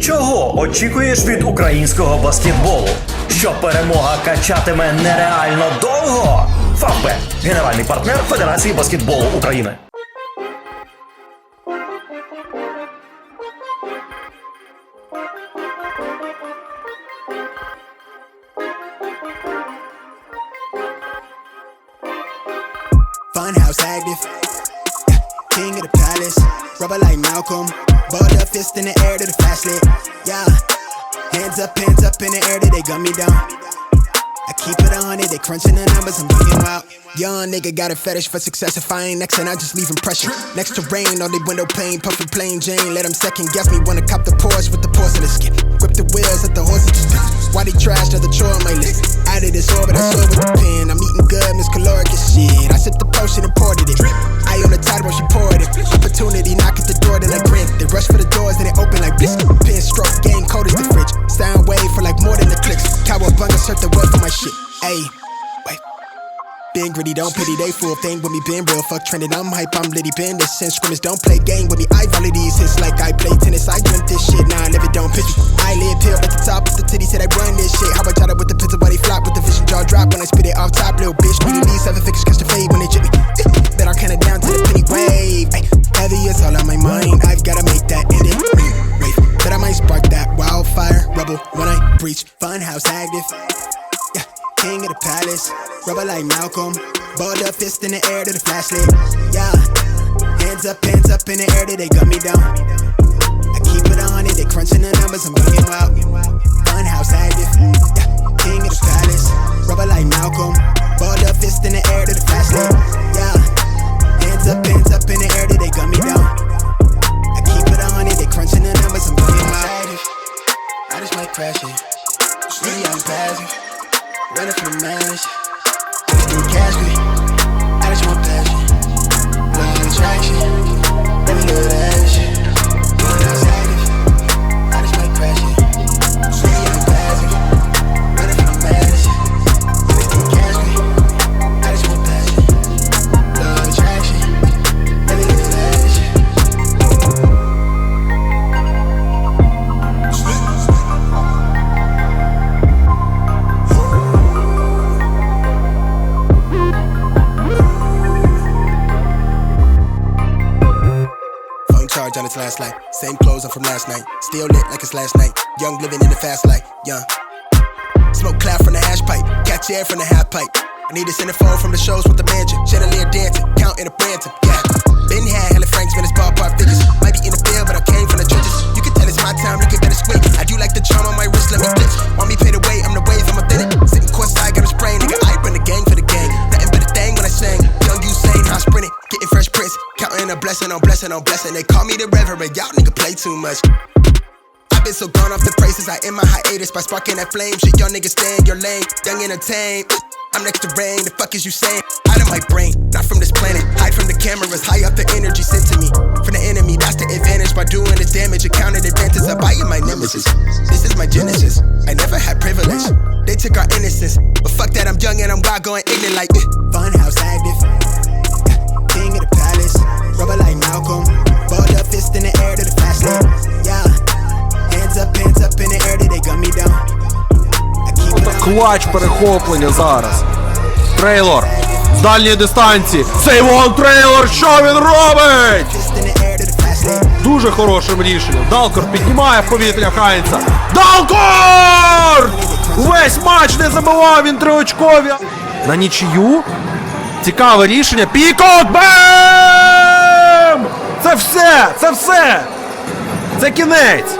Чого очікуєш від українського баскетболу? Що перемога качатиме нереально довго? Фавбет – генеральний партнер Федерації баскетболу України. Funhouse active. King of the palace. Rubber like Malcolm. Balled up fist in the air to the fast lit. Yeah. Hands up, hands up in the air till they gun me down. I keep it on it, they crunching the numbers, I'm bringing out. Young nigga got a fetish for success. If I ain't next, and I just leave impression. Next to rain, on the window pane, puffin' plain Jane. Let second guess me, wanna cop the Porsche with the porcelain skin. Grip the wheels, let the horses. Why they trash, another chore on my list. Out of this orbit, I soar with the pen. I'm eating good, Miss Caloric shit. I sipped the potion and poured it when she poured it. Opportunity knock at the door, then I grant. They rush for the doors, then they open like bliss. Pin stroke, game cold as the fridge. Sound wave for like more than the clicks. Cowabunga, search the world for my shit. Ayy, wait. Been gritty, don't pity, they fool thing with me, been real. Fuck trending, I'm hype, I'm litty, been this since scrimmage. Don't play game with me, I volley these wildfire, when I breach. Funhouse active. Yeah, king of the palace. Rubber like Malcolm. Balled up fist in the air to the flashlight. Yeah, hands up, hands up in the air they gun me down. I keep it on it, they crunching the numbers, I'm bringing out. I just might crash it. Really, I'm passing. Running from the mash. You cash me. I charge on its last light. Same clothes on from last night. Still lit like it's last night. Young living in the fast life. Young. Smoke cloud from the hash pipe. Catch air from the half pipe. I need to send a centerfold from the shows with the mansion. Chandelier dancing. Counting a Branton. Yeah. Been had hella Franks, man, it's ballpark figures. Might be in the field, but I came blessing on blessing on blessing. They call me the reverend, y'all nigga play too much. I've been so gone off the braces, I end my hiatus by sparking that flame. Shit, y'all niggas stay in your lane, young entertain. I'm next to rain, the fuck is you saying? Out of my brain, not from this planet. Hide from the cameras, high up the energy sent to me. From the enemy, that's the advantage. By doing the damage, accounted advances, I buy you my nemesis. This is my genesis, I never had privilege. They took our innocence, but fuck that, I'm young and I'm wild, going ignorant like eh. Funhouse active. Клач перехоплення зараз. Трейлор з дальньої дистанції. Сейвон Трейлор, що він робить? Дуже хорошим рішенням. Далкор піднімає в повітря Хайнца. Далкор! Весь матч не забивав він триочкові. На нічию. Цікаве рішення. Пікок! Бем! Це все! Це все! Це кінець!